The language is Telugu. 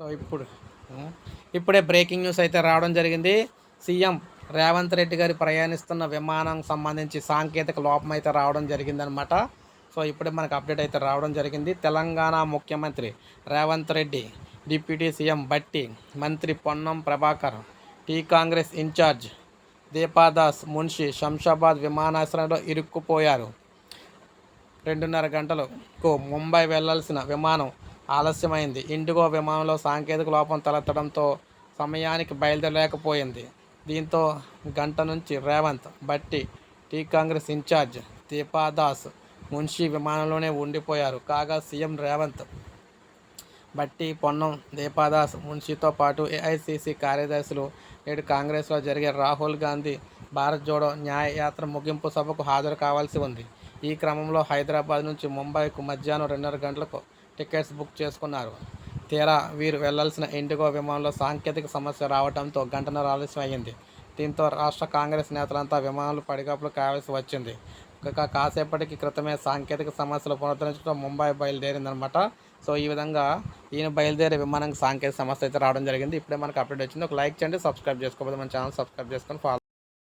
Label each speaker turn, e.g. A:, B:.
A: సో ఇప్పుడు ఇప్పుడే బ్రేకింగ్ న్యూస్ అయితే రావడం జరిగింది. సీఎం రేవంత్ రెడ్డి గారి ప్రయాణిస్తున్న విమానం సంబంధించి సాంకేతిక లోపం అయితే రావడం జరిగిందనమాట సో ఇప్పుడే మనకు అప్డేట్ అయితే రావడం జరిగింది. తెలంగాణ ముఖ్యమంత్రి రేవంత్ రెడ్డి డిప్యూటీ సీఎం బట్టి మంత్రి పొన్నం ప్రభాకర్ టీ కాంగ్రెస్ ఇన్ఛార్జ్ దీపాదాస్ మున్షి శంషాబాద్ విమానాశ్రయంలో ఇరుక్కుపోయారు. రెండున్నర గంటలకు ముంబై వెళ్ళాల్సిన విమానం ఆలస్యమైంది. ఇండిగో విమానంలో సాంకేతిక లోపం తలెత్తడంతో సమయానికి బయలుదేరలేకపోయింది. దీంతో గంట నుంచి రేవంత్ బట్టి టీ కాంగ్రెస్ ఇన్ఛార్జ్ దీపాదాస్ మున్షి విమానంలోనే ఉండిపోయారు. కాగా సీఎం రేవంత్ బట్టి పొన్నం దీపాదాస్ మున్షితో పాటు ఏఐసిసి కార్యదర్శులు నేడు కాంగ్రెస్లో జరిగే రాహుల్ గాంధీ భారత్ జోడో న్యాయయాత్ర ముగింపు సభకు హాజరు కావాల్సి ఉంది. ఈ క్రమంలో హైదరాబాద్ నుంచి ముంబైకు మధ్యాహ్నం రెండున్నర గంటలకు టికెట్స్ బుక్ చేసుకున్నారు. తీరా వీరు వెళ్ళాల్సిన ఇండిగో విమానంలో సాంకేతిక సమస్య రావడంతో గంటన్నర ఆలస్యం అయ్యింది. దీంతో రాష్ట్ర కాంగ్రెస్ నేతలంతా విమానాలు పడిగాపులు కావాల్సి వచ్చింది. ఇక కాసేపటికి క్రితమే సాంకేతిక సమస్యలు పునరుద్ధరించడం ముంబై బయలుదేరిందనమాట సో ఈ విధంగా ఈయన బయలుదేరే విమానానికి సాంకేతిక సమస్య అయితే రావడం జరిగింది. ఇప్పుడే మనకు అప్డేట్ వచ్చింది. ఒక లైక్ చేయండి సబ్స్క్రైబ్ చేసుకోకపోతే మన ఛానల్ సబ్స్క్రైబ్ చేసుకొని ఫాలో